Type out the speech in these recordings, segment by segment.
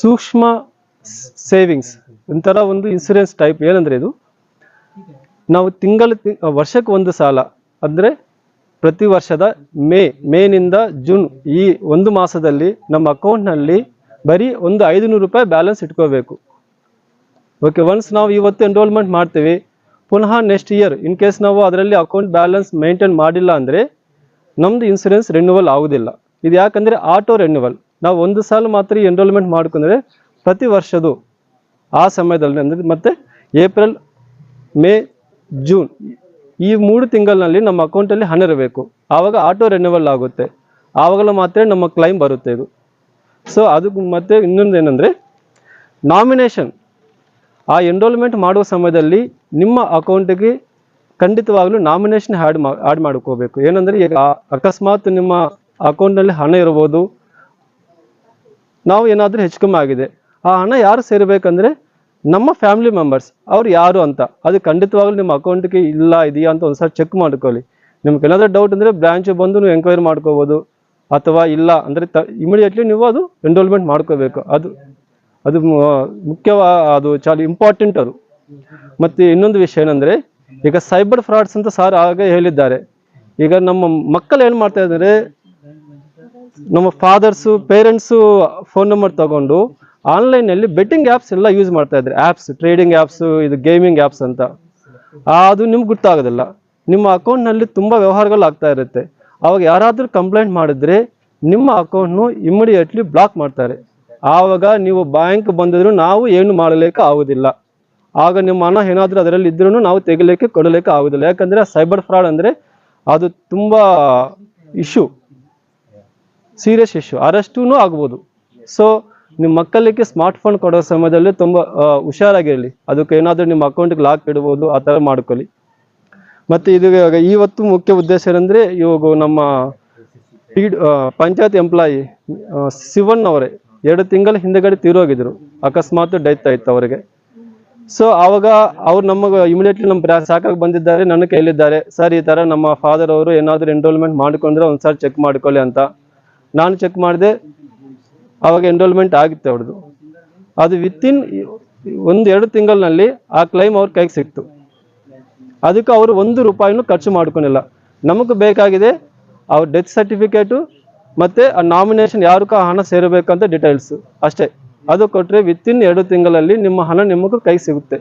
ಸೂಕ್ಷ್ಮ ಸೇವಿಂಗ್ಸ್ ಒಂಥರ ಒಂದು ಇನ್ಸೂರೆನ್ಸ್ ಟೈಪ್ ಏನಂದ್ರೆ ಇದು? ನಾವು ತಿಂಗಳ ವರ್ಷಕ್ಕೆ ಒಂದು ಸಾಲ, ಅಂದರೆ ಪ್ರತಿ ವರ್ಷದ ಮೇ, ಮೇನಿಂದ ಜೂನ್ ಈ ಒಂದು ಮಾಸದಲ್ಲಿ ನಮ್ಮ ಅಕೌಂಟ್ನಲ್ಲಿ ಬರೀ ಒಂದು ಐದುನೂರು ರೂಪಾಯಿ ಬ್ಯಾಲೆನ್ಸ್ ಇಟ್ಕೋಬೇಕು. ಓಕೆ ಒನ್ಸ್ ನಾವು ಇವತ್ತು ಎನ್ರೋಲ್ಮೆಂಟ್ ಮಾಡ್ತೀವಿ, ಪುನಃ ನೆಕ್ಸ್ಟ್ ಇಯರ್ ಇನ್ ಕೇಸ್ ನಾವು ಅದರಲ್ಲಿ ಅಕೌಂಟ್ ಬ್ಯಾಲೆನ್ಸ್ ಮೇಂಟೈನ್ ಮಾಡಿಲ್ಲ ಅಂದರೆ ನಮ್ದು ಇನ್ಸೂರೆನ್ಸ್ ರಿನ್ಯೂವಲ್ ಆಗೋದಿಲ್ಲ. ಇದು ಯಾಕಂದರೆ ಆಟೋ ರಿನ್ಯೂವಲ್ ನಾವು ಒಂದು ಸಾಲ ಮಾತ್ರ ಎನ್ರೋಲ್ಮೆಂಟ್ ಮಾಡ್ಕೊಂಡ್ರೆ ಪ್ರತಿ ವರ್ಷದ್ದು ಆ ಸಮಯದಲ್ಲಿ ಅಂದರೆ ಮತ್ತೆ ಏಪ್ರಿಲ್ ಮೇ ಜೂನ್ ಈ ಮೂರು ತಿಂಗಳಿನಲ್ಲಿ ನಮ್ಮ ಅಕೌಂಟಲ್ಲಿ ಹಣ ಇರಬೇಕು. ಆವಾಗ ಆಟೋ ರಿನ್ಯೂವಲ್ ಆಗುತ್ತೆ. ಆವಾಗಲೂ ಮಾತ್ರ ನಮ್ಮ ಕ್ಲೈಮ್ ಬರುತ್ತೆ ಇದು. ಸೊ ಅದಕ್ಕೆ ಮತ್ತೆ ಇನ್ನೊಂದು ಏನಂದರೆ ನಾಮಿನೇಷನ್ ಆ ಎನ್ರೋಲ್ಮೆಂಟ್ ಮಾಡುವ ಸಮಯದಲ್ಲಿ ನಿಮ್ಮ ಅಕೌಂಟಿಗೆ ಖಂಡಿತವಾಗಲೂ ನಾಮಿನೇಷನ್ ಆ್ಯಡ್ ಮಾ ಆ್ಯಡ್ ಮಾಡ್ಕೋಬೇಕು. ಏನಂದರೆ ಈಗ ಅಕಸ್ಮಾತ್ ನಿಮ್ಮ ಅಕೌಂಟ್ನಲ್ಲಿ ಹಣ ಇರ್ಬೋದು ನಾವು ಏನಾದರೂ ಹೆಚ್ಚು ಕಮ್ಮಿ ಆಗಿದೆ. ಆ ಹಣ ಯಾರು ಸೇರಬೇಕಂದ್ರೆ ನಮ್ಮ ಫ್ಯಾಮಿಲಿ ಮೆಂಬರ್ಸ್ ಅವ್ರು ಯಾರು ಅಂತ. ಅದು ಖಂಡಿತವಾಗ್ಲೂ ನಿಮ್ಮ ಅಕೌಂಟ್ಗೆ ಇಲ್ಲ, ಇದೆಯಾ ಅಂತ ಒಂದ್ಸಲ ಚೆಕ್ ಮಾಡ್ಕೊಳ್ಳಿ. ನಿಮ್ಗೆ ಏನಾದರೂ ಡೌಟ್ ಅಂದರೆ ಬ್ರಾಂಚ್ ಬಂದು ನೀವು ಎಂಕ್ವೈರಿ ಮಾಡ್ಕೋಬೋದು. ಅಥವಾ ಇಲ್ಲ ಅಂದರೆ ತ ಇಮಿಡಿಯೇಟ್ಲಿ ನೀವು ಅದು ಎನ್ರೋಲ್ಮೆಂಟ್ ಮಾಡ್ಕೋಬೇಕು. ಅದು ಅದು ಮುಖ್ಯವಾ, ಅದು ಚಾಲಿ ಇಂಪಾರ್ಟೆಂಟ್ ಅದು. ಮತ್ತು ಇನ್ನೊಂದು ವಿಷಯ ಏನಂದರೆ, ಈಗ ಸೈಬರ್ ಫ್ರಾಡ್ಸ್ ಅಂತ ಸಾರ್ ಆಗ ಹೇಳಿದ್ದಾರೆ. ಈಗ ನಮ್ಮ ಮಕ್ಕಳು ಏನು ಮಾಡ್ತಾ ಇದ್ದಾರೆ ನಮ್ಮ ಫಾದರ್ಸು ಪೇರೆಂಟ್ಸು ಫೋನ್ ನಂಬರ್ ತಗೊಂಡು ಆನ್ಲೈನಲ್ಲಿ ಬೆಟ್ಟಿಂಗ್ ಆ್ಯಪ್ಸ್ ಎಲ್ಲ ಯೂಸ್ ಮಾಡ್ತಾ ಇದ್ದಾರೆ ಆ್ಯಪ್ಸ್ ಟ್ರೇಡಿಂಗ್ ಆ್ಯಪ್ಸು ಇದು ಗೇಮಿಂಗ್ ಆ್ಯಪ್ಸ್ ಅಂತ. ಅದು ನಿಮ್ಗೆ ಗೊತ್ತಾಗೋದಿಲ್ಲ. ನಿಮ್ಮ ಅಕೌಂಟ್ನಲ್ಲಿ ತುಂಬ ವ್ಯವಹಾರಗಳು ಆಗ್ತಾ ಇರುತ್ತೆ. ಆವಾಗ ಯಾರಾದರೂ ಕಂಪ್ಲೇಂಟ್ ಮಾಡಿದ್ರೆ ನಿಮ್ಮ ಅಕೌಂಟ್ನು ಇಮಿಡಿಯೇಟ್ಲಿ ಬ್ಲಾಕ್ ಮಾಡ್ತಾರೆ. ಆವಾಗ ನೀವು ಬ್ಯಾಂಕ್ ಬಂದಿದ್ರು ನಾವು ಏನು ಮಾಡಲಿಕ್ಕೆ ಆಗೋದಿಲ್ಲ. ಆಗ ನಿಮ್ಮ ಹಣ ಏನಾದರೂ ಅದರಲ್ಲಿ ಇದ್ರೂ ನಾವು ತೆಗಿಲಿಕ್ಕೆ, ಕೊಡಲಿಕ್ಕೆ ಆಗೋದಿಲ್ಲ. ಯಾಕಂದರೆ ಸೈಬರ್ ಫ್ರಾಡ್ ಅಂದರೆ ಅದು ತುಂಬ ಇಶ್ಯೂ ಸೀರಿಯಸ್ ಇಶ್ಯೂ ಅರೆಸ್ಟೂ ಆಗ್ಬೋದು. ಸೊ ನಿಮ್ಮ ಮಕ್ಕಳಿಗೆ ಸ್ಮಾರ್ಟ್ ಫೋನ್ ಕೊಡೋ ಸಮಯದಲ್ಲಿ ತುಂಬ ಹುಷಾರಾಗಿರಲಿ. ಅದಕ್ಕೆ ಏನಾದರೂ ನಿಮ್ಮ ಅಕೌಂಟ್ಗೆ ಲಾಕ್ ಇಡ್ಬೋದು, ಆ ಥರ ಮಾಡ್ಕೊಳ್ಳಿ. ಮತ್ತು ಇದು ಇವತ್ತು ಮುಖ್ಯ ಉದ್ದೇಶ ಏನಂದರೆ, ಇವಾಗ ನಮ್ಮ ಪಂಚಾಯತ್ ಎಂಪ್ಲಾಯಿ ಶಿವಣ್ಣ ಅವರೇ ಎರಡು ತಿಂಗಳ ಹಿಂದೆಗಡೆ ತೀರೋಗಿದ್ರು. ಅಕಸ್ಮಾತ್ ಡೆತ್ ಆಯ್ತು ಅವರಿಗೆ. ಸೊ ಆವಾಗ ಅವ್ರು ನಮಗೆ ಇಮಿಡಿಯೇಟ್ಲಿ ನಮ್ಮ ಸಾಕಾಗಿ ಬಂದಿದ್ದಾರೆ, ನನ್ನ ಕೈಲಿದ್ದಾರೆ ಸರ್, ಈ ಥರ ನಮ್ಮ ಫಾದರ್ ಅವರು ಏನಾದರೂ ಎನ್ರೋಲ್ಮೆಂಟ್ ಮಾಡ್ಕೊಂಡ್ರೆ ಸಾರಿ ಚೆಕ್ ಮಾಡ್ಕೊಳ್ಳಿ ಅಂತ. ನಾನು ಚೆಕ್ ಮಾಡಿದೆ, ಅವಾಗ ಎನ್ರೋಲ್ಮೆಂಟ್ ಆಗಿತ್ತು ಅವ್ರದ್ದು. ಅದು ವಿತಿನ್ ಒಂದು ಎರಡು ತಿಂಗಳಿನಲ್ಲಿ ಆ ಕ್ಲೈಮ್ ಅವ್ರ ಕೈಗೆ ಸಿಕ್ತು. ಅದಕ್ಕೆ ಅವರು ಒಂದು ರೂಪಾಯಿನೂ ಖರ್ಚು ಮಾಡ್ಕೊಂಡಿಲ್ಲ. ನಮಗೆ ಬೇಕಾಗಿದೆ ಅವ್ರ ಡೆತ್ ಸರ್ಟಿಫಿಕೇಟು ಮತ್ತು ಆ ನಾಮಿನೇಷನ್ ಯಾರಕ್ಕ ಹಣ ಸೇರಬೇಕಂತ ಡೀಟೇಲ್ಸು ಅಷ್ಟೇ. ಅದು ಕೊಟ್ಟರೆ ವಿತಿನ್ ಎರಡು ತಿಂಗಳಲ್ಲಿ ನಿಮ್ಮ ಹಣ ನಿಮಗೂ ಕೈಗೆ ಸಿಗುತ್ತೆ.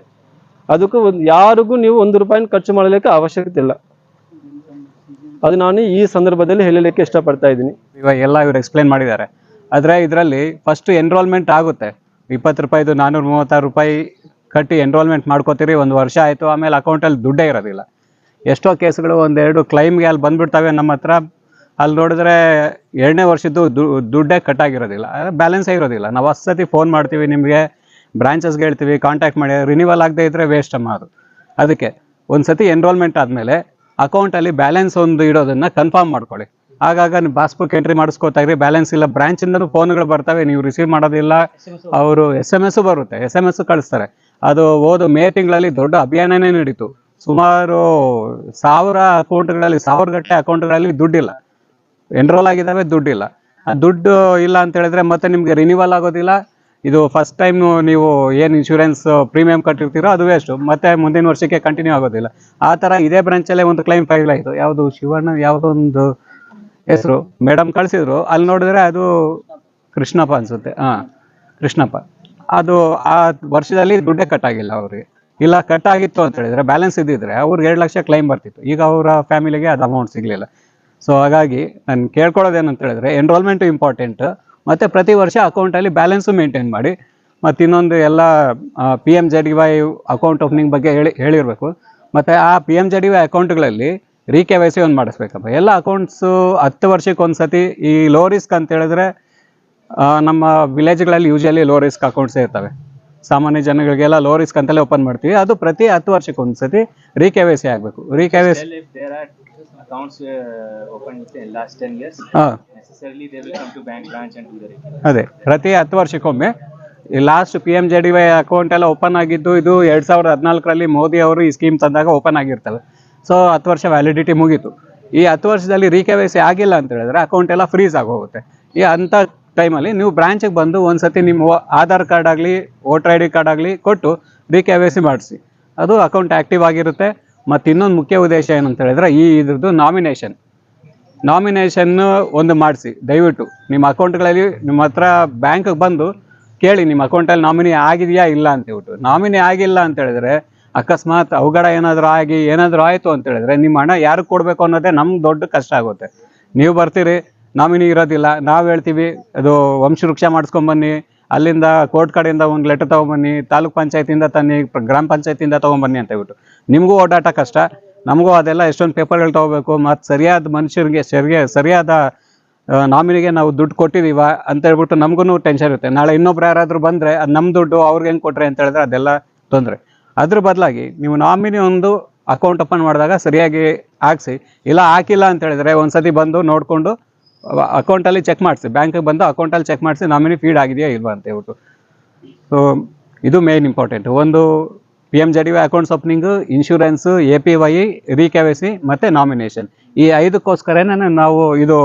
ಅದಕ್ಕೂ ಒಂದು ಯಾರಿಗೂ ನೀವು ಒಂದು ರೂಪಾಯಿನ ಖರ್ಚು ಮಾಡಲಿಕ್ಕೆ ಅವಶ್ಯಕತೆ ಇಲ್ಲ. ಅದು ನಾನು ಈ ಸಂದರ್ಭದಲ್ಲಿ ಹೇಳಲಿಕ್ಕೆ ಇಷ್ಟಪಡ್ತಾ ಇದ್ದೀನಿ. ಇವಾಗ ಎಲ್ಲ ಇವರು ಎಕ್ಸ್ಪ್ಲೇನ್ ಮಾಡಿದ್ದಾರೆ. ಆದರೆ ಇದರಲ್ಲಿ ಫಸ್ಟ್ ಎನ್ರೋಲ್ಮೆಂಟ್ ಆಗುತ್ತೆ. ಇಪ್ಪತ್ತು ರೂಪಾಯಿದು ನಾನ್ನೂರ ಮೂವತ್ತಾರು ರೂಪಾಯಿ ಕಟ್ಟಿ ಎನ್ರೋಲ್ಮೆಂಟ್ ಮಾಡ್ಕೋತೀರಿ, ಒಂದು ವರ್ಷ ಆಯಿತು, ಆಮೇಲೆ ಅಕೌಂಟಲ್ಲಿ ದುಡ್ಡೇ ಇರೋದಿಲ್ಲ. ಎಷ್ಟೋ ಕೇಸ್ಗಳು ಒಂದೆರಡು ಕ್ಲೈಮ್ಗೆ ಅಲ್ಲಿ ಬಂದುಬಿಡ್ತವೆ ನಮ್ಮ ಹತ್ರ. ಅಲ್ಲಿ ನೋಡಿದ್ರೆ ಎರಡನೇ ವರ್ಷದ್ದು ದುಡ್ಡೇ ಕಟ್ಟಾಗಿರೋದಿಲ್ಲ ಬ್ಯಾಲೆನ್ಸೇ ಇರೋದಿಲ್ಲ. ನಾವು ಹೊಸತಿ ಫೋನ್ ಮಾಡ್ತೀವಿ ನಿಮಗೆ ಬ್ರಾಂಚಸ್ಗೆ ಹೇಳ್ತೀವಿ ಕಾಂಟ್ಯಾಕ್ಟ್ ಮಾಡಿ ರಿನಿವಲ್ ಆಗದೆ ಇದ್ದರೆ ವೇಸ್ಟ್ ಅಮ್ಮ ಅದು. ಅದಕ್ಕೆ ಒಂದು ಸತಿ ಎನ್ರೋಲ್ಮೆಂಟ್ ಆದಮೇಲೆ ಅಕೌಂಟಲ್ಲಿ ಬ್ಯಾಲೆನ್ಸ್ ಒಂದು ಇಡೋದನ್ನು ಕನ್ಫರ್ಮ್ ಮಾಡ್ಕೊಳ್ಳಿ. ಆಗಾಗ ನೀವು ಪಾಸ್ಬುಕ್ ಎಂಟ್ರಿ ಮಾಡಿಸ್ಕೋತಾ ಇರಿ ಬ್ಯಾಲೆನ್ಸ್ ಇಲ್ಲ ಬ್ರಾಂಚಿಂದನೂ ಫೋನ್ಗಳು ಬರ್ತವೆ ನೀವು ರಿಸೀವ್ ಮಾಡೋದಿಲ್ಲ. ಅವರು ಎಸ್ ಎಂ ಎಸ್ಸು ಬರುತ್ತೆ ಎಸ್ ಎಂ ಎಸ್ಸು ಕಳಿಸ್ತಾರೆ. ಅದು ಹೋದ ಮೇ ತಿಂಗಳಲ್ಲಿ ದೊಡ್ಡ ಅಭಿಯಾನನೇ ನಡೀತು. ಸುಮಾರು ಸಾವಿರ ಅಕೌಂಟ್ಗಳಲ್ಲಿ ಸಾವಿರ ಗಟ್ಟಲೆ ಅಕೌಂಟ್ಗಳಲ್ಲಿ ದುಡ್ಡಿಲ್ಲ. ಎನ್ರೋಲ್ ಆಗಿದ್ದಾವೆ ದುಡ್ಡಿಲ್ಲ. ದುಡ್ಡು ಇಲ್ಲ ಅಂತ ಹೇಳಿದ್ರೆ ಮತ್ತೆ ನಿಮಗೆ ರಿನಿವಲ್ ಆಗೋದಿಲ್ಲ. ಇದು ಫಸ್ಟ್ ಟೈಮ್ ನೀವು ಏನು ಇನ್ಶೂರೆನ್ಸ್ ಪ್ರೀಮಿಯಂ ಕಟ್ಟಿರ್ತೀರೋ ಅದು ವೇಸ್ಟು ಮತ್ತೆ ಮುಂದಿನ ವರ್ಷಕ್ಕೆ ಕಂಟಿನ್ಯೂ ಆಗೋದಿಲ್ಲ. ಆ ಥರ ಇದೇ ಬ್ರಾಂಚಲ್ಲೇ ಒಂದು ಕ್ಲೈಮ್ ಫೈಲ್ ಆಯಿತು. ಯಾವುದು ಶಿವಣ್ಣ, ಯಾವುದೋ ಒಂದು ಹೆಸರು. ಮೇಡಮ್ ಕಳಿಸಿದ್ರು. ಅಲ್ಲಿ ನೋಡಿದ್ರೆ ಅದು ಕೃಷ್ಣಪ್ಪ ಅನ್ಸುತ್ತೆ. ಹಾಂ, ಕೃಷ್ಣಪ್ಪ. ಅದು ಆ ವರ್ಷದಲ್ಲಿ ದುಡ್ಡೇ ಕಟ್ ಆಗಿಲ್ಲ ಅವ್ರಿಗೆ. ಇಲ್ಲ ಕಟ್ ಆಗಿತ್ತು ಅಂತ ಹೇಳಿದ್ರೆ ಬ್ಯಾಲೆನ್ಸ್ ಇದ್ದಿದ್ರೆ ಅವ್ರಿಗೆ ಎರಡು ಲಕ್ಷ ಕ್ಲೈಮ್ ಬರ್ತಿತ್ತು. ಈಗ ಅವರ ಫ್ಯಾಮಿಲಿಗೆ ಅದು ಅಮೌಂಟ್ ಸಿಗಲಿಲ್ಲ. ಸೊ ಹಾಗಾಗಿ ನಾನು ಕೇಳ್ಕೊಳ್ಳೋದೇನಂತ ಹೇಳಿದ್ರೆ ಎನ್ರೋಲ್ಮೆಂಟು ಇಂಪಾರ್ಟೆಂಟ್ ಮತ್ತು ಪ್ರತಿ ವರ್ಷ ಅಕೌಂಟಲ್ಲಿ ಬ್ಯಾಲೆನ್ಸು ಮೇಂಟೈನ್ ಮಾಡಿ. ಮತ್ತು ಇನ್ನೊಂದು ಎಲ್ಲ P M J D Y account opening ಬಗ್ಗೆ ಹೇಳಿ, ಹೇಳಿರಬೇಕು. ಮತ್ತು ಆ P M J D Y ಅಕೌಂಟ್ಗಳಲ್ಲಿ re K Y C ಒಂದು ಮಾಡಿಸ್ಬೇಕಪ್ಪ. ಎಲ್ಲ ಅಕೌಂಟ್ಸು ಹತ್ತು ವರ್ಷಕ್ಕೆ ಒಂದು ಸತಿ ಈ ಲೋ ರಿಸ್ಕ್ ಅಂತ ಹೇಳಿದ್ರೆ ನಮ್ಮ ವಿಲೇಜ್ಗಳಲ್ಲಿ ಯೂಶಲಿ ಲೋ ರಿಸ್ಕ್ ಅಕೌಂಟ್ಸೇ ಇರ್ತವೆ. ಸಾಮಾನ್ಯ ಜನಗಳಿಗೆಲ್ಲ ಲೋ ರಿಸ್ಕ್ ಅಂತಲೇ ಓಪನ್ ಮಾಡ್ತೀವಿ. ಅದು ಪ್ರತಿ ಹತ್ತು ವರ್ಷಕ್ಕೆ ಒಂದು ಸತಿ ರೀ ಕೆ ವೈ ಸಿ ಆಗಬೇಕು re K Y C Accounts uh, opened in the last 10 years, ಹಾಂ. necessarily they will come to bank branch and do the receipt. ಅದೇ ಪ್ರತಿ ಹತ್ತು ವರ್ಷಕ್ಕೊಮ್ಮೆ. Last P M J D Y account ಎಲ್ಲ open ಆಗಿದ್ದು ಇದು ಎರಡು ಸಾವಿರದ ಹದಿನಾಲ್ಕರಲ್ಲಿ ಮೋದಿ ಅವರು ಈ ಸ್ಕೀಮ್ ತಂದಾಗ ಓಪನ್ ಆಗಿರ್ತವೆ ಸೊ ಹತ್ತು ವರ್ಷ ವ್ಯಾಲಿಡಿಟಿ ಮುಗೀತು. ಈ ಹತ್ತು ವರ್ಷದಲ್ಲಿ ರಿ ಕೆ ವೈ ಸಿ ಆಗಿಲ್ಲ ಅಂತ ಹೇಳಿದ್ರೆ ಅಕೌಂಟ್ ಎಲ್ಲ ಫ್ರೀಸ್ ಆಗೋಗುತ್ತೆ. ಈ ಅಂಥ ಟೈಮಲ್ಲಿ ನೀವು ಬ್ರಾಂಚಿಗೆ ಬಂದು ಒಂದ್ಸತಿ ನಿಮ್ಮ ಆಧಾರ್ ಕಾರ್ಡ್ ಆಗಲಿ ವೋಟರ್ ಐ ಡಿ ಕಾರ್ಡ್ ಆಗಲಿ ಕೊಟ್ಟು ಡಿ ಕೆ ವೈ ಸಿ ಮಾಡಿಸಿ. ಅದು ಅಕೌಂಟ್ ಆ್ಯಕ್ಟಿವ್ ಆಗಿರುತ್ತೆ. ಮತ್ತು ಇನ್ನೊಂದು ಮುಖ್ಯ ಉದ್ದೇಶ ಏನಂತ ಹೇಳಿದ್ರೆ ಈ ಇದ್ರದ್ದು ನಾಮಿನೇಷನ್ ನಾಮಿನೇಷನ್ ಒಂದು ಮಾಡಿಸಿ, ದಯವಿಟ್ಟು. ನಿಮ್ಮ ಅಕೌಂಟ್ಗಳಲ್ಲಿ ನಿಮ್ಮ ಹತ್ರ ಬ್ಯಾಂಕಿಗೆ ಬಂದು ಕೇಳಿ, ನಿಮ್ಮ ಅಕೌಂಟಲ್ಲಿ ನಾಮಿನಿ ಆಗಿದೆಯಾ ಇಲ್ಲ ಅಂತ ಹೇಳ್ಬಿಟ್ಟು. ನಾಮಿನಿ ಆಗಿಲ್ಲ ಅಂತ ಹೇಳಿದ್ರೆ, ಅಕಸ್ಮಾತ್ ಅವಘಡ ಏನಾದರೂ ಆಗಿ, ಏನಾದರೂ ಆಯಿತು ಅಂತ ಹೇಳಿದ್ರೆ, ನಿಮ್ಮ ಹಣ ಯಾರಿಗೆ ಕೊಡಬೇಕು ಅನ್ನೋದೇ ನಮ್ಗೆ ದೊಡ್ಡ ಕಷ್ಟ ಆಗುತ್ತೆ. ನೀವು ಬರ್ತೀರಿ ನಾಮಿನಿ ಇರೋದಿಲ್ಲ. ನಾವು ಹೇಳ್ತೀವಿ, ಅದು ವಂಶವೃಕ್ಷ ಮಾಡಿಸ್ಕೊಂಬನ್ನಿ ಅಲ್ಲಿಂದ ಕೋರ್ಟ್ ಕಡೆಯಿಂದ ಒಂದು ಲೆಟರ್ ತೊಗೊಂಬನ್ನಿ, ತಾಲೂಕ್ ಪಂಚಾಯತಿಂದ ತನ್ನಿ, ಗ್ರಾಮ ಪಂಚಾಯತಿಂದ ತೊಗೊಂಬನ್ನಿ ಅಂತ ಹೇಳ್ಬಿಟ್ಟು. ನಿಮಗೂ ಓಡಾಟ ಕಷ್ಟ, ನಮಗೂ ಅದೆಲ್ಲ ಎಷ್ಟೊಂದು ಪೇಪರ್ಗಳು ತೊಗೋಬೇಕು, ಮತ್ತು ಸರಿಯಾದ ಮನುಷ್ಯರಿಗೆ ಸರಿಯ ಸರಿಯಾದ ನಾಮಿನಿಗೆ ನಾವು ದುಡ್ಡು ಕೊಟ್ಟಿದ್ದೀವ ಅಂತ ಹೇಳ್ಬಿಟ್ಟು ನಮಗೂ ಟೆನ್ಷನ್ ಇರುತ್ತೆ. ನಾಳೆ ಇನ್ನೊಬ್ರು ಯಾರಾದರೂ ಬಂದರೆ ಅದು ನಮ್ಮ ದುಡ್ಡು, ಅವ್ರಿಗೆ ಹೆಂಗೆ ಕೊಟ್ರೆ ಅಂತ ಹೇಳಿದ್ರೆ ಅದೆಲ್ಲ ತೊಂದರೆ. ಅದ್ರ ಬದಲಾಗಿ ನೀವು ನಾಮಿನಿ ಒಂದು ಅಕೌಂಟ್ ಓಪನ್ ಮಾಡಿದಾಗ ಸರಿಯಾಗಿ ಹಾಕ್ಸಿ, ಇಲ್ಲ ಹಾಕಿಲ್ಲ ಅಂತ ಹೇಳಿದ್ರೆ ಒಂದ್ಸತಿ ಬಂದು ನೋಡಿಕೊಂಡು ಅಕೌಂಟಲ್ಲಿ ಚೆಕ್ ಮಾಡಿಸಿ. ಬ್ಯಾಂಕಿಗೆ ಬಂದು ಅಕೌಂಟಲ್ಲಿ ಚೆಕ್ ಮಾಡಿಸಿ ನಾಮಿನಿ ಫೀಡ್ ಆಗಿದೆಯಾ ಇಲ್ವಾ ಅಂತ ಹೇಳ್ಬಿಟ್ಟು. ಸೊ ಇದು ಮೇನ್ ಇಂಪಾರ್ಟೆಂಟ್ ಒಂದು P M J D Y accounts opening insurance A P Y re K C ಮತ್ತು ನಾಮಿನೇಷನ್ ಈ ಐದಕ್ಕೋಸ್ಕರನೇ ನಾವು ಇದು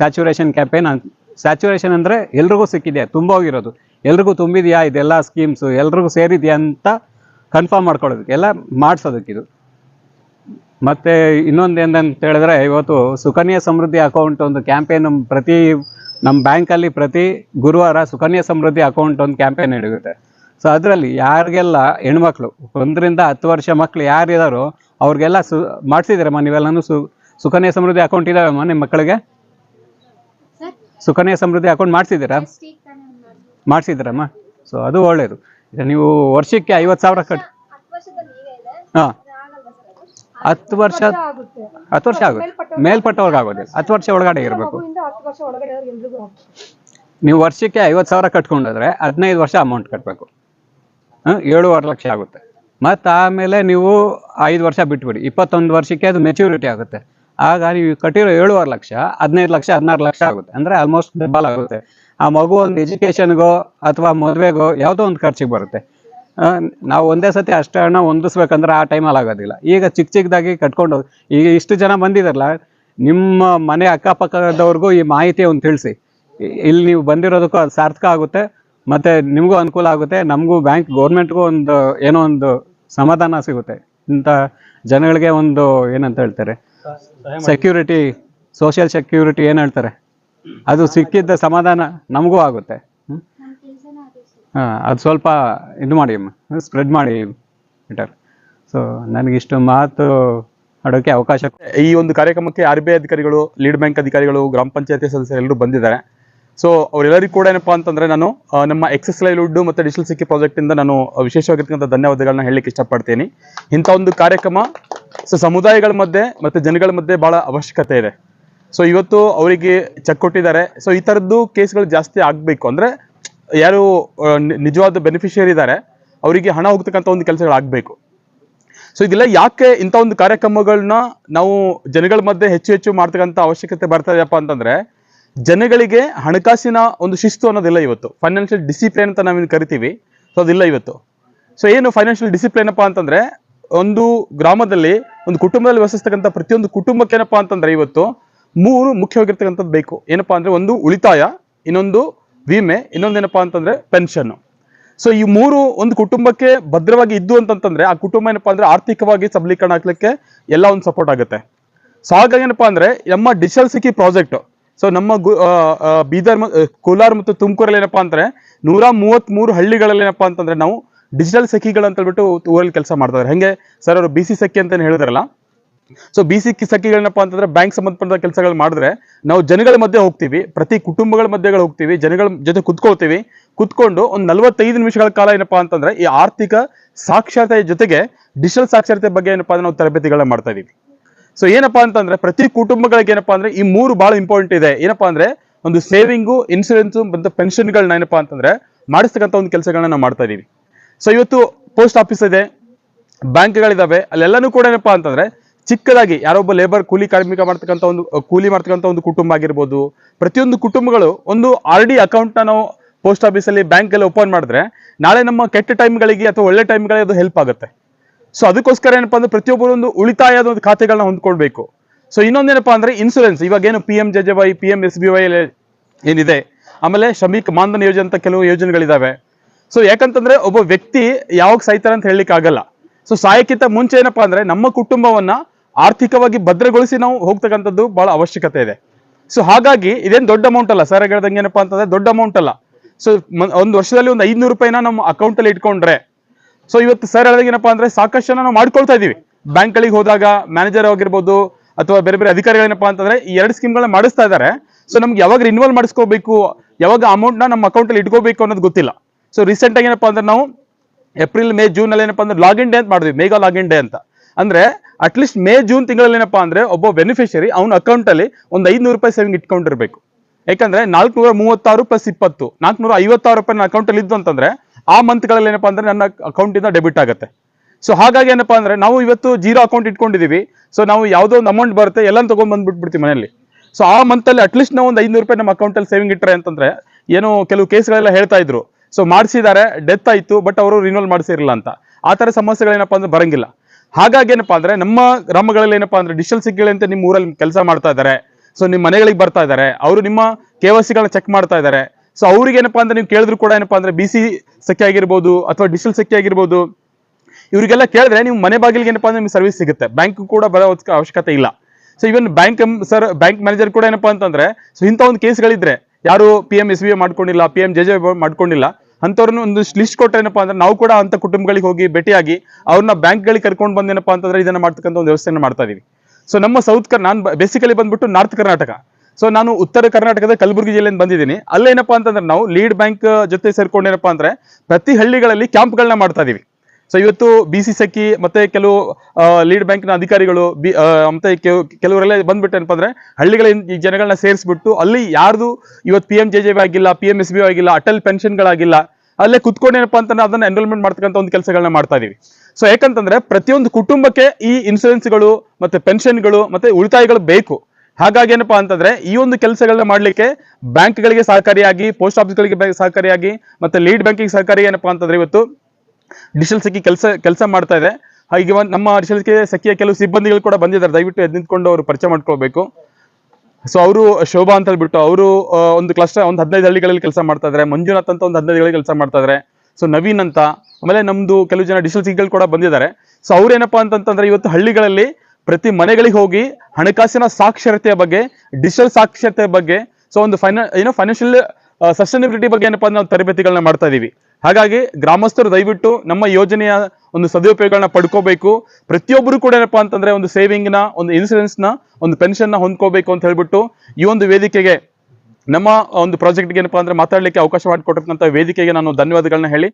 ಸ್ಯಾಚುರೇಷನ್ ಕ್ಯಾಂಪೇನ್ ಸ್ಯಾಚುರೇಷನ್ ಅಂದರೆ ಎಲ್ರಿಗೂ ಸಿಕ್ಕಿದೆ ತುಂಬ ಹೋಗಿರೋದು ಎಲ್ರಿಗೂ ತುಂಬಿದೆಯಾ ಇದೆಲ್ಲ ಸ್ಕೀಮ್ಸು ಎಲ್ರಿಗೂ ಸೇರಿದೆಯಾ ಅಂತ ಕನ್ಫರ್ಮ್ ಮಾಡ್ಕೊಳ್ಳೋದಕ್ಕೆ, ಎಲ್ಲ ಮಾಡಿಸೋದಕ್ಕಿದು ಮತ್ತೆ ಇನ್ನೊಂದು ಏನಂತ ಹೇಳಿದ್ರೆ ಇವತ್ತು ಸುಕನ್ಯಾ ಸಮೃದ್ಧಿ ಅಕೌಂಟ್ ಒಂದು ಕ್ಯಾಂಪೇನ್ ಪ್ರತಿ ನಮ್ಮ ಬ್ಯಾಂಕಲ್ಲಿ ಪ್ರತಿ ಗುರುವಾರ ಸುಕನ್ಯಾ ಸಮೃದ್ಧಿ ಅಕೌಂಟ್ ಒಂದು ಕ್ಯಾಂಪೇನ್ ನಡೆಯುತ್ತೆ. ಸೊ ಅದರಲ್ಲಿ ಯಾರಿಗೆಲ್ಲ ಹೆಣ್ಮಕ್ಳು ಒಂದರಿಂದ ಹತ್ತು ವರ್ಷ ಮಕ್ಳು ಯಾರಿದಾರೋ ಅವ್ರಿಗೆಲ್ಲ ಸು ಮಾಡಿಸಿದ್ದೀರಮ್ಮ ನೀವೆಲ್ಲನೂ ಸು ಸುಕನ್ಯಾ ಸಮೃದ್ಧಿ ಅಕೌಂಟ್ ಇದಾವಮ್ಮ ನಿಮ್ಮ ಮಕ್ಕಳಿಗೆ? ಸುಕನ್ಯಾ ಸಮೃದ್ಧಿ ಅಕೌಂಟ್ ಮಾಡಿಸಿದ್ದೀರಾ? ಮಾಡಿಸಿದ್ದೀರಮ್ಮ? ಸೊ ಅದು ಒಳ್ಳೆಯದು ಈಗ ನೀವು ವರ್ಷಕ್ಕೆ ಐವತ್ತು ಸಾವಿರ ಕಟ್ ಹಾಂ. ಹತ್ತು ವರ್ಷ ಹತ್ತು ವರ್ಷ ಆಗುತ್ತೆ. ಮೇಲ್ಪಟ್ಟವ್ರಿಗೆ ಆಗೋದಿಲ್ಲ. ಹತ್ತು ವರ್ಷ ಒಳಗಡೆ ಇರಬೇಕು. ಹತ್ತು ವರ್ಷ ಒಳಗಡೆ ಎಲ್ರಿಗೂ ನೀವು ವರ್ಷಕ್ಕೆ ಐವತ್ತು ಸಾವಿರ ಕಟ್ಕೊಂಡೋದ್ರೆ ಹದಿನೈದು ವರ್ಷ ಅಮೌಂಟ್ ಕಟ್ಟಬೇಕು ಏಳುವರೆ ಲಕ್ಷ ಆಗುತ್ತೆ. ಮತ್ತು ಆಮೇಲೆ ನೀವು ಐದು ವರ್ಷ ಬಿಟ್ಬಿಡಿ. ಇಪ್ಪತ್ತೊಂದು ವರ್ಷಕ್ಕೆ ಅದು ಮೆಚ್ಯೂರಿಟಿ ಆಗುತ್ತೆ. ಆಗ ನೀವು ಕಟ್ಟಿರೋ ಏಳುವರೆ ಲಕ್ಷ ಹದಿನೈದು ಲಕ್ಷ ಹದಿನಾರು ಲಕ್ಷ ಆಗುತ್ತೆ. ಅಂದರೆ ಆಲ್ಮೋಸ್ಟ್ ಡಬಲ್ ಆಗುತ್ತೆ. ಆ ಮಗು ಒಂದು ಎಜುಕೇಷನ್ಗೋ ಅಥವಾ ಮದುವೆಗೋ ಯಾವುದೋ ಒಂದು ಖರ್ಚಿಗೆ ಬರುತ್ತೆ. ನಾವು ಒಂದೇ ಸತಿ ಅಷ್ಟೇ ಹಣ ಹೊಂದಿಸ್ಬೇಕಂದ್ರೆ ಆ ಟೈಮಲ್ಲಿ ಆಗೋದಿಲ್ಲ. ಈಗ ಚಿಕ್ಕ ಚಿಕ್ಕದಾಗಿ ಕಟ್ಕೊಂಡು ಈಗ ಇಷ್ಟು ಜನ ಬಂದಿದಾರಲ್ಲ, ನಿಮ್ಮ ಮನೆ ಅಕ್ಕಪಕ್ಕದವ್ರಿಗೂ ಈ ಮಾಹಿತಿ ಒಂದು ತಿಳಿಸಿ. ಇಲ್ಲಿ ನೀವು ಬಂದಿರೋದಕ್ಕೂ ಅದು ಸಾರ್ಥಕ ಆಗುತ್ತೆ, ಮತ್ತು ನಿಮಗೂ ಅನುಕೂಲ ಆಗುತ್ತೆ, ನಮಗೂ ಬ್ಯಾಂಕ್ ಗೌರ್ಮೆಂಟ್ಗೂ ಒಂದು ಏನೋ ಒಂದು ಸಮಾಧಾನ ಸಿಗುತ್ತೆ. ಇಂಥ ಜನಗಳಿಗೆ ಒಂದು ಏನಂತ ಹೇಳ್ತಾರೆ ಸೆಕ್ಯೂರಿಟಿ ಸೋಷಿಯಲ್ ಸೆಕ್ಯೂರಿಟಿ ಏನು ಹೇಳ್ತಾರೆ, ಅದು ಸಿಕ್ಕಿದ್ದ ಸಮಾಧಾನ ನಮಗೂ ಆಗುತ್ತೆ. ಅದು ಸ್ವಲ್ಪ ಇದು ಮಾಡಿ ಸ್ಪ್ರೆಡ್ ಮಾಡಿ ಬೆಟರ್ ಸೊ ನನಗಿಷ್ಟು ಮಾತು ಆಡೋಕ್ಕೆ ಅವಕಾಶ ಈ ಒಂದು ಕಾರ್ಯಕ್ರಮಕ್ಕೆ ಆರ್ ಬಿ ಐ ಅಧಿಕಾರಿಗಳು ಲೀಡ್ ಬ್ಯಾಂಕ್ ಅಧಿಕಾರಿಗಳು, ಗ್ರಾಮ ಪಂಚಾಯತಿ ಸದಸ್ಯರು ಎಲ್ಲರೂ ಬಂದಿದ್ದಾರೆ. ಸೊ ಅವರೆಲ್ಲರಿಗೂ ಕೂಡ ಏನಪ್ಪಾ ಅಂತಂದ್ರೆ ನಾನು ನಮ್ಮ ಎಕ್ಸೆಸ್ ಲೈವ್ವುಡ್ ಮತ್ತು ಡಿಜಿಟಲ್ ಸಿಕ್ಕಿ ಪ್ರಾಜೆಕ್ಟ್ ಇಂದ ನಾನು ವಿಶೇಷವಾಗಿರ್ತಕ್ಕಂಥ ಧನ್ಯವಾದಗಳನ್ನ ಹೇಳಲಿಕ್ಕೆ ಇಷ್ಟಪಡ್ತೀನಿ. ಇಂಥ ಒಂದು ಕಾರ್ಯಕ್ರಮ ಸೊ, ಸಮುದಾಯಗಳ ಮಧ್ಯೆ ಮತ್ತು ಜನಗಳ ಮಧ್ಯೆ ಬಹಳ ಅವಶ್ಯಕತೆ ಇದೆ. ಸೊ ಇವತ್ತು ಅವರಿಗೆ ಚೆಕ್ ಕೊಟ್ಟಿದ್ದಾರೆ. ಸೊ ಈ ಥರದ್ದು ಕೇಸ್ಗಳು ಜಾಸ್ತಿ ಆಗಬೇಕು. ಅಂದರೆ ಯಾರು ನಿಜವಾದ ಬೆನಿಫಿಷಿಯರಿ ಇದ್ದಾರೆ ಅವರಿಗೆ ಹಣ ಹೋಗ್ತಕ್ಕಂಥ ಒಂದು ಕೆಲಸಗಳಾಗಬೇಕು. ಸೊ ಇದೆಲ್ಲ, ಯಾಕೆ ಇಂಥ ಒಂದು ಕಾರ್ಯಕ್ರಮಗಳನ್ನ ನಾವು ಜನಗಳ ಮಧ್ಯೆ ಹೆಚ್ಚು ಹೆಚ್ಚು ಮಾಡ್ತಕ್ಕಂಥ ಅವಶ್ಯಕತೆ ಬರ್ತಾ ಇದೆಯಪ್ಪ ಅಂತಂದ್ರೆ, ಜನಗಳಿಗೆ ಹಣಕಾಸಿನ ಒಂದು ಶಿಸ್ತು ಅನ್ನೋದಿಲ್ಲ ಇವತ್ತು. ಫೈನಾನ್ಷಿಯಲ್ ಡಿಸಿಪ್ಲಿನ್ ಅಂತ ನಾವೇನು ಕರಿತೀವಿ, ಸೊ ಅದಿಲ್ಲ ಇವತ್ತು. ಸೊ ಏನು ಫೈನಾನ್ಷಿಯಲ್ ಡಿಸಿಪ್ಲಿನ್ ಅಪ್ಪ ಅಂತಂದ್ರೆ, ಒಂದು ಗ್ರಾಮದಲ್ಲಿ, ಒಂದು ಕುಟುಂಬದಲ್ಲಿ ವಸಿಸ್ತಕ್ಕಂಥ ಪ್ರತಿಯೊಂದು ಕುಟುಂಬಕ್ಕೆ ಏನಪ್ಪಾ ಅಂತಂದ್ರೆ ಇವತ್ತು ಮೂರು ಮುಖ್ಯವಾಗಿರ್ತಕ್ಕಂಥದ್ದು ಬೇಕು. ಏನಪ್ಪಾ ಅಂದ್ರೆ, ಒಂದು ಉಳಿತಾಯ, ಇನ್ನೊಂದು ವಿಮೆ ಇನ್ನೊಂದೇನಪ್ಪ ಅಂತಂದ್ರೆ ಪೆನ್ಷನ್ ಸೊ ಈ ಮೂರು ಒಂದು ಕುಟುಂಬಕ್ಕೆ ಭದ್ರವಾಗಿ ಇದ್ದು ಅಂತಂತಂದ್ರೆ ಆ ಕುಟುಂಬ ಏನಪ್ಪಾ ಅಂದ್ರೆ ಆರ್ಥಿಕವಾಗಿ ಸಬಲೀಕರಣ ಆಗ್ಲಿಕ್ಕೆ ಎಲ್ಲ ಒಂದು ಸಪೋರ್ಟ್ ಆಗುತ್ತೆ. ಸೊ ಹಾಗಾಗಿ ಏನಪ್ಪಾ ಅಂದ್ರೆ ನಮ್ಮ ಡಿಜಿಟಲ್ ಸಿಕ್ಕಿ ಪ್ರಾಜೆಕ್ಟ್ ಸೊ ನಮ್ಮ ಬೀದರ್ ಕೋಲಾರ ಮತ್ತು ತುಮಕೂರಲ್ಲಿ ಏನಪ್ಪಾ ಅಂದ್ರೆ ನೂರ ಮೂವತ್ತ್ಮೂರು ಹಳ್ಳಿಗಳಲ್ಲಿ ಏನಪ್ಪಾ ಅಂತಂದ್ರೆ ನಾವು ಡಿಜಿಟಲ್ ಸಖಿಗಳು ಅಂತ ಹೇಳ್ಬಿಟ್ಟು ಊರಲ್ಲಿ ಕೆಲಸ ಮಾಡ್ತಾರೆ ಹೆಂಗೆ? ಸರ್ ಅವರು ಬಿ ಸಿ ಸಖಿ ಅಂತ ಹೇಳಿದ್ರಲ್ಲ? ಸೊ ಬಿ ಸಿ ಸಖಿಗಳನ್ನಪ್ಪ ಅಂತಂದ್ರೆ ಬ್ಯಾಂಕ್ ಸಂಬಂಧಪಟ್ಟ ಕೆಲಸಗಳು ಮಾಡಿದ್ರೆ ನಾವು ಜನಗಳ ಮಧ್ಯೆ ಹೋಗ್ತೀವಿ, ಪ್ರತಿ ಕುಟುಂಬಗಳ ಮಧ್ಯೆಗಳು ಹೋಗ್ತೀವಿ, ಜನಗಳ ಜೊತೆ ಕುತ್ಕೊಳ್ತೀವಿ. ಕುತ್ಕೊಂಡು ಒಂದು ನಲವತ್ತೈದು ನಿಮಿಷಗಳ ಕಾಲ ಏನಪ್ಪಾ ಅಂತಂದ್ರೆ ಈ ಆರ್ಥಿಕ ಸಾಕ್ಷರತೆಯ ಜೊತೆಗೆ ಡಿಜಿಟಲ್ ಸಾಕ್ಷರತೆ ಬಗ್ಗೆ ಏನಪ್ಪಾ ಅಂದ್ರೆ ನಾವು ತರಬೇತಿಗಳನ್ನ ಮಾಡ್ತಾ ಇದೀವಿ. ಸೊ ಏನಪ್ಪಾ ಅಂತಂದ್ರೆ ಪ್ರತಿ ಕುಟುಂಬಗಳಿಗೆ ಏನಪ್ಪಾ ಅಂದ್ರೆ ಈ ಮೂರು ಬಹಳ ಇಂಪಾರ್ಟೆಂಟ್ ಇದೆ. ಏನಪ್ಪಾ ಅಂದ್ರೆ ಒಂದು ಸೇವಿಂಗು ಇನ್ಶೂರೆನ್ಸ್ ಮತ್ತು ಪೆನ್ಷನ್ಗಳನ್ನ ಏನಪ್ಪಾ ಅಂತಂದ್ರೆ ಮಾಡಿಸ್ತಕ್ಕಂಥ ಒಂದು ಕೆಲಸಗಳನ್ನ ನಾವು ಮಾಡ್ತಾ ಇದೀವಿ. ಸೊ ಇವತ್ತು ಪೋಸ್ಟ್ ಆಫೀಸ್ ಇದೆ ಬ್ಯಾಂಕ್ಗಳಿದಾವೆ ಅಲ್ಲೆಲ್ಲನೂ ಕೂಡ ಏನಪ್ಪಾ ಅಂತಂದ್ರೆ ಚಿಕ್ಕದಾಗಿ ಯಾರೋ ಒಬ್ಬ ಲೇಬರ್ ಕೂಲಿ ಕಾರ್ಮಿಕ ಮಾಡ್ತಕ್ಕಂಥ ಒಂದು ಕೂಲಿ ಮಾಡ್ತಕ್ಕಂಥ ಒಂದು ಕುಟುಂಬ ಆಗಿರ್ಬೋದು. ಪ್ರತಿಯೊಂದು ಕುಟುಂಬಗಳು ಒಂದು ಆರ್ ಡಿ ಅಕೌಂಟ್ನ ನಾವು ಪೋಸ್ಟ್ ಆಫೀಸಲ್ಲಿ ಬ್ಯಾಂಕಲ್ಲಿ ಓಪನ್ ಮಾಡಿದ್ರೆ ನಾಳೆ ನಮ್ಮ ಕೆಟ್ಟ ಟೈಮ್ಗಳಿಗೆ ಅಥವಾ ಒಳ್ಳೆ ಟೈಮ್ಗಳಿಗೆ ಅದು ಹೆಲ್ಪ್ ಆಗುತ್ತೆ. ಸೊ ಅದಕ್ಕೋಸ್ಕರ ಏನಪ್ಪಾ ಅಂದ್ರೆ ಪ್ರತಿಯೊಬ್ಬರು ಒಂದು ಉಳಿತಾಯದ ಒಂದು ಖಾತೆಗಳನ್ನ ಹೊಂದ್ಕೊಳ್ಬೇಕು. ಸೊ ಇನ್ನೊಂದೇನಪ್ಪ ಅಂದ್ರೆ ಇನ್ಸೂರೆನ್ಸ್ ಇವಾಗ ಏನು P M J J Y P M S B Y ಏನಿದೆ, ಆಮೇಲೆ ಶ್ರಮಿಕ್ ಮಾನ್ಧನ್ ಯೋಜನೆ ಅಂತ ಕೆಲವು ಯೋಜನೆಗಳಿದಾವೆ. ಸೊ ಯಾಕಂತಂದ್ರೆ ಒಬ್ಬ ವ್ಯಕ್ತಿ ಯಾವಾಗ ಸಾಯ್ತಾರೆ ಅಂತ ಹೇಳಲಿಕ್ಕೆ ಆಗಲ್ಲ ಸೊ ಸಾಯಕ್ಕಿಂತ ಮುಂಚೆ ಏನಪ್ಪಾ ಅಂದ್ರೆ ನಮ್ಮ ಕುಟುಂಬವನ್ನ ಆರ್ಥಿಕವಾಗಿ ಭದ್ರಗೊಳಿಸಿ ನಾವು ಹೋಗ್ತಕ್ಕಂಥದ್ದು ಬಹಳ ಅವಶ್ಯಕತೆ ಇದೆ. ಸೊ ಹಾಗಾಗಿ ಇದೇನು ದೊಡ್ಡ ಅಮೌಂಟ್ ಅಲ್ಲ, ಸರ್ ಹೇಳ್ದಂಗೆ ಏನಪ್ಪಾ ಅಂತಂದ್ರೆ ದೊಡ್ಡ ಅಮೌಂಟ್ ಅಲ್ಲ. ಸೊ ಒಂದು ವರ್ಷದಲ್ಲಿ ಒಂದು ಐದ್ನೂರು ರೂಪಾಯಿನ ನಮ್ಮ ಅಕೌಂಟ್ ಅಲ್ಲಿ ಇಟ್ಕೊಂಡ್ರೆ ಸೊ ಇವತ್ತು ಸರ್ ಹೇಳ್ದಂಗೆ ಏನಪ್ಪಾ ಅಂದ್ರೆ ಸಾಕಷ್ಟು ನಾವು ಮಾಡ್ಕೊಳ್ತಾ ಇದೀವಿ. ಬ್ಯಾಂಕ್ಗಳಿಗೆ ಹೋದಾಗ ಮ್ಯಾನೇಜರ್ ಆಗಿರ್ಬೋದು ಅಥವಾ ಬೇರೆ ಬೇರೆ ಅಧಿಕಾರಿಗಳೇನಪ್ಪಾ ಅಂತಂದ್ರೆ ಈ ಎರಡು ಸ್ಕೀಮ್ಗಳನ್ನ ಮಾಡಿಸ್ತಾ ಇದ್ದಾರೆ ಸೊ ನಮ್ಗೆ ಯಾವಾಗ ರಿನ್ಯೂವಲ್ ಮಾಡಿಸ್ಕೋಬೇಕು, ಯಾವಾಗ ಅಮೌಂಟ್ನ ನಮ್ಮ ಅಕೌಂಟ್ ಅಲ್ಲಿ ಇಟ್ಕೋಬೇಕು ಅನ್ನೋದು ಗೊತ್ತಿಲ್ಲ. ಸೊ ರೀಸೆಂಟ್ ಆಗಿ ಏನಪ್ಪಾ ಅಂದ್ರೆ ನಾವು ಏಪ್ರಿಲ್ ಮೇ ಜೂನ್ ಅಲ್ಲಿ ಏನಪ್ಪಾ ಅಂದ್ರೆ ಲಾಗಿನ್ ಡೇ ಅಂತ ಮಾಡಿದ್ವಿ ಮೇಗಾ ಲಾಗಿನ್ ಡೇ ಅಂತ. ಅಂದ್ರೆ ಅಟ್ಲೀಸ್ಟ್ ಮೇ ಜೂನ್ ತಿಂಗಳಲ್ಲಿ ಏನಪ್ಪಾ ಅಂದ್ರೆ ಒಬ್ಬ ಬೆನಿಫಿಷರಿ ಅವ್ನ ಅಕೌಂಟ್ ಅಲ್ಲಿ ಒಂದು ಐದ್ನೂರು ರೂಪಾಯಿ ಸೇವಿಂಗ್ ಇಟ್ಕೊಂಡಿರ್ಬೇಕು. ಯಾಕಂದ್ರೆ ನಾಲ್ಕುನೂರ ಮೂವತ್ತಾರು ಪ್ಲಸ್ ಇಪ್ಪತ್ತು, ನಾಲ್ಕುನೂರ ಐವತ್ತಾರು ರೂಪಾಯಿ ನನ್ನ ಅಕೌಂಟ್ ಅಲ್ಲಿ ಇದ್ದು ಅಂತಂದ್ರೆ ಆ ಮಂತ್ಗಳಲ್ಲಿ ಏನಪ್ಪಾ ಅಂದ್ರೆ ನನ್ನ ಅಕೌಂಟ್ ಇಂದ ಡೆಬಿಟ್ ಆಗುತ್ತೆ. ಸೊ ಹಾಗಾಗಿ ಏನಪ್ಪಾ ಅಂದ್ರೆ ನಾವು ಇವತ್ತು ಜೀರೋ ಅಕೌಂಟ್ ಇಟ್ಕೊಂಡಿದೀವಿ. ಸೊ ನಾವು ಯಾವುದೋ ಒಂದು ಅಮೌಂಟ್ ಬರುತ್ತೆ ಎಲ್ಲ ತಗೊಂಡ್ ಬಂದ್ಬಿಟ್ಬಿಡ್ತೀವಿ ಮನೆಯಲ್ಲಿ. ಸೊ ಆ ಮಂತ್ ಅಲ್ಲಿ ಅಟ್ಲೀಸ್ಟ್ ನಾವು ಒಂದು ಐನೂರು ರೂಪಾಯಿ ನಮ್ಮ ಅಕೌಂಟ್ ಅಲ್ಲಿ ಸೇವಿಂಗ್ ಇಟ್ಟರೆ ಅಂತಂದ್ರೆ ಏನೋ ಕೆಲವು ಕೇಸ್ಗಳೆಲ್ಲ ಹೇಳ್ತಾ ಇದ್ರು. ಸೊ ಮಾಡಿಸಿದ್ದಾರೆ ಡೆತ್ ಆಯ್ತು ಬಟ್ ಅವರು ರಿನ್ಯೂವಲ್ ಮಾಡಿಸಿರಲಿಲ್ಲ ಅಂತ. ಆ ಥರ ಸಮಸ್ಯೆಗಳೇನಪ್ಪ ಅಂದ್ರೆ ಬರಂಗಿಲ್ಲ. ಹಾಗಾಗಿ ಏನಪ್ಪಾ ಅಂದ್ರೆ ನಮ್ಮ ಗ್ರಾಮಗಳಲ್ಲಿ ಏನಪ್ಪಾ ಅಂದ್ರೆ ಡಿಜಿಟಲ್ ಸಿಗ್ಗಳು ಅಂತ ನಿಮ್ಮ ಊರಲ್ಲಿ ಕೆಲಸ ಮಾಡ್ತಾ ಇದ್ದಾರೆ. ಸೊ ನಿಮ್ಮ ಮನೆಗಳಿಗೆ ಬರ್ತಾ ಇದ್ದಾರೆ. ಅವರು ನಿಮ್ಮ ಕೆ ಗಳನ್ನ ಚೆಕ್ ಮಾಡ್ತಾ ಇದ್ದಾರೆ. ಸೊ ಅವ್ರಿಗೆ ಏನಪ್ಪಾ ಅಂದ್ರೆ ನೀವು ಕೇಳಿದ್ರು ಕೂಡ ಏನಪ್ಪಾ ಅಂದ್ರೆ ಬಿ ಸಿ ಸೆಕೆ ಆಗಿರ್ಬೋದು ಅಥವಾ ಡಿಜಿಟಲ್ ಸೆಕೆ ಆಗಿರ್ಬೋದು, ಇವರಿಗೆಲ್ಲ ಕೇಳಿದ್ರೆ ನೀವು ಮನೆ ಬಾಗಿಲಿಗೆ ಏನಪ್ಪಾ ಅಂದ್ರೆ ನಿಮ್ಗೆ ಸರ್ವಿಸ್ ಸಿಗುತ್ತೆ. ಬ್ಯಾಂಕ್ ಕೂಡ ಬರೋ ಅವಶ್ಯಕತೆ ಇಲ್ಲ. So even bank sir bank manager ಕೂಡ ಏನಪ್ಪಾ ಅಂತಂದ್ರೆ ಸೊ ಇಂಥ ಒಂದು ಕೇಸ್ಗಳಿದ್ರೆ ಯಾರು ಪಿ ಎಂ ಎಸ್ ಬಿ ಮಾಡ್ಕೊಂಡಿಲ್ಲ ಪಿ ಎಂ ಜೆ ಜೆ ಮಾಡ್ಕೊಂಡಿಲ್ಲ ಅಂಥವ್ರನ್ನ ಒಂದು ಲಿಸ್ಟ್ ಕೊಟ್ಟೇನಪ್ಪ ಅಂದ್ರೆ ನಾವು ಕೂಡ ಅಂತ ಕುಟುಂಬಗಳಿಗೆ ಹೋಗಿ ಭೇಟಿಯಾಗಿ ಅವ್ರನ್ನ ಬ್ಯಾಂಕ್ಗಳಿಗೆ ಕರ್ಕೊಂಡು ಬಂದೇನಪ್ಪ ಅಂತಂದ್ರೆ ಇದನ್ನ ಮಾಡ್ತಕ್ಕಂಥ ಒಂದು ವ್ಯವಸ್ಥೆಯನ್ನು ಮಾಡ್ತಾ ಇದೀವಿ. ಸೊ ನಮ್ಮ ಸೌತ್ ಕರ್ ನಾನು ಬೇಸಿಕಲಿ ಬಂದ್ಬಿಟ್ಟು ನಾರ್ತ್ ಕರ್ನಾಟಕ ಸೊ ನಾನು ಉತ್ತರ ಕರ್ನಾಟಕದ ಕಲಬುರಗಿ ಜಿಲ್ಲೆಯಿಂದ ಬಂದಿದ್ದೀನಿ. ಅಲ್ಲೇನಪ್ಪ ಅಂತಂದ್ರೆ ನಾವು ಲೀಡ್ ಬ್ಯಾಂಕ್ ಜೊತೆ ಸೇರ್ಕೊಂಡೇನಪ್ಪ ಅಂದ್ರೆ ಪ್ರತಿ ಹಳ್ಳಿಗಳಲ್ಲಿ ಕ್ಯಾಂಪ್ಗಳನ್ನ ಮಾಡ್ತಾ ಇದೀವಿ. ಸೊ ಇವತ್ತು ಬಿ ಸಿ ಸಖಿ ಮತ್ತೆ ಕೆಲವು ಲೀಡ್ ಬ್ಯಾಂಕ್ನ ಅಧಿಕಾರಿಗಳು, ಬಿ ಮತ್ತೆ ಕೆಲವರೆಲ್ಲ ಬಂದ್ಬಿಟ್ಟು ಏನಪ್ಪ ಅಂದ್ರೆ ಹಳ್ಳಿಗಳ ಈ ಜನಗಳನ್ನ ಸೇರಿಸ್ಬಿಟ್ಟು ಅಲ್ಲಿ ಯಾರ್ದು ಇವತ್ತು ಪಿ ಎಂ ಜೆ ಜೆ ಆಗಿಲ್ಲ ಪಿ ಎಂ ಎಸ್ ಬಿ ಆಗಿಲ್ಲ, ಅಟಲ್ ಪೆನ್ಷನ್ಗಳಾಗಿಲ್ಲ, ಅಲ್ಲೇ ಕುತ್ಕೊಂಡು ಏನಪ್ಪಾ ಅಂತಂದ್ರೆ ಅದನ್ನ ಎನ್ರೋಲ್ಮೆಂಟ್ ಮಾಡ್ತಕ್ಕಂಥ ಒಂದು ಕೆಲಸಗಳನ್ನ ಮಾಡ್ತಾ ಇದೀವಿ. ಸೊ ಯಾಕಂತಂದ್ರೆ ಪ್ರತಿಯೊಂದು ಕುಟುಂಬಕ್ಕೆ ಈ ಇನ್ಸೂರೆನ್ಸ್ಗಳು ಮತ್ತೆ ಪೆನ್ಷನ್ಗಳು ಮತ್ತೆ ಉಳಿತಾಯಗಳು ಬೇಕು. ಹಾಗಾಗಿ ಏನಪ್ಪಾ ಅಂತಂದ್ರೆ ಈ ಒಂದು ಕೆಲಸಗಳನ್ನ ಮಾಡ್ಲಿಕ್ಕೆ ಬ್ಯಾಂಕ್ಗಳಿಗೆ ಸಹಕಾರಿಯಾಗಿ ಪೋಸ್ಟ್ ಆಫೀಸ್ಗಳಿಗೆ ಗಳಿಗೆ ಸಹಕಾರಿಯಾಗಿ ಮತ್ತೆ ಲೀಡ್ ಬ್ಯಾಂಕಿಂಗ್ ಸಹಕಾರಿ ಏನಪ್ಪಾ ಅಂತಂದ್ರೆ ಇವತ್ತು ಡಿಜಿಟಲ್ ಸಖಿ ಕೆಲಸ ಕೆಲಸ ಮಾಡ್ತಾ ಇದೆ. ಹಾಗೆ ಒಂದು ನಮ್ಮ ಡಿಜಿಟಲ್ ಸಖಿಯ ಕೆಲವು ಸಿಬ್ಬಂದಿಗಳು ಕೂಡ ಬಂದಿದ್ದಾರೆ. ದಯವಿಟ್ಟು ಎದ್ದು ನಿಂತ್ಕೊಂಡು ಅವರು ಪರಿಚಯ ಮಾಡ್ಕೊಳ್ಬೇಕು. ಸೊ ಅವರು ಶೋಭಾ ಅಂತ ಹೇಳ್ಬಿಟ್ಟು ಅವರು ಒಂದು ಕ್ಲಸ್ಟರ್ ಒಂದು ಹದಿನೈದು ಹಳ್ಳಿಗಳಲ್ಲಿ ಕೆಲಸ ಮಾಡ್ತಾ ಇದ್ದಾರೆ ಮಂಜುನಾಥ್ ಅಂತ ಒಂದು ಹದಿನೈದು ಕೆಲಸ ಮಾಡ್ತಾ ಇದ್ದಾರೆ ಸೊ ನವೀನ್ ಅಂತ, ಆಮೇಲೆ ನಮ್ದು ಕೆಲವು ಜನ ಡಿಜಿಟಲ್ ಸಿಗ್ಗಳು ಕೂಡ ಬಂದಿದ್ದಾರೆ. ಸೊ ಅವ್ರೇನಪ್ಪ ಅಂತಂತಂದ್ರೆ ಇವತ್ತು ಹಳ್ಳಿಗಳಲ್ಲಿ ಪ್ರತಿ ಮನೆಗಳಿಗೆ ಹೋಗಿ ಹಣಕಾಸಿನ ಸಾಕ್ಷರತೆಯ ಬಗ್ಗೆ ಡಿಜಿಟಲ್ ಸಾಕ್ಷರತೆಯ ಬಗ್ಗೆ ಸೊ ಒಂದು ಫೈನಾ ಏನೋ ಫೈನಾನ್ಷಿಯಲ್ ಸಸ್ಟೈನಬಿಲಿಟಿ ಬಗ್ಗೆ ಏನಪ್ಪಾ ಅಂದ್ರೆ ತರಬೇತಿಗಳನ್ನ ಮಾಡ್ತಾ ಇದೀವಿ. ಹಾಗಾಗಿ ಗ್ರಾಮಸ್ಥರು ದಯವಿಟ್ಟು ನಮ್ಮ ಯೋಜನೆಯ ಒಂದು ಸದುಪಯೋಗಗಳನ್ನ ಪಡ್ಕೋಬೇಕು. ಪ್ರತಿಯೊಬ್ಬರು ಕೂಡ ಏನಪ್ಪಾ ಅಂತಂದ್ರೆ ಒಂದು ಸೇವಿಂಗ್ನ, ಒಂದು ಇನ್ಸೂರೆನ್ಸ್ನ, ಒಂದು ಪೆನ್ಷನ್ನ ಹೊಂದ್ಕೋಬೇಕು ಅಂತ ಹೇಳ್ಬಿಟ್ಟು ಈ ಒಂದು ವೇದಿಕೆಗೆ ನಮ್ಮ ಒಂದು ಪ್ರಾಜೆಕ್ಟ್ಗೆ ಏನಪ್ಪಾ ಅಂದ್ರೆ ಮಾತಾಡ್ಲಿಕ್ಕೆ ಅವಕಾಶ ಮಾಡಿಕೊಟ್ಟಿರ್ತಕ್ಕಂಥ ವೇದಿಕೆಗೆ ನಾನು ಧನ್ಯವಾದಗಳನ್ನ ಹೇಳಿ.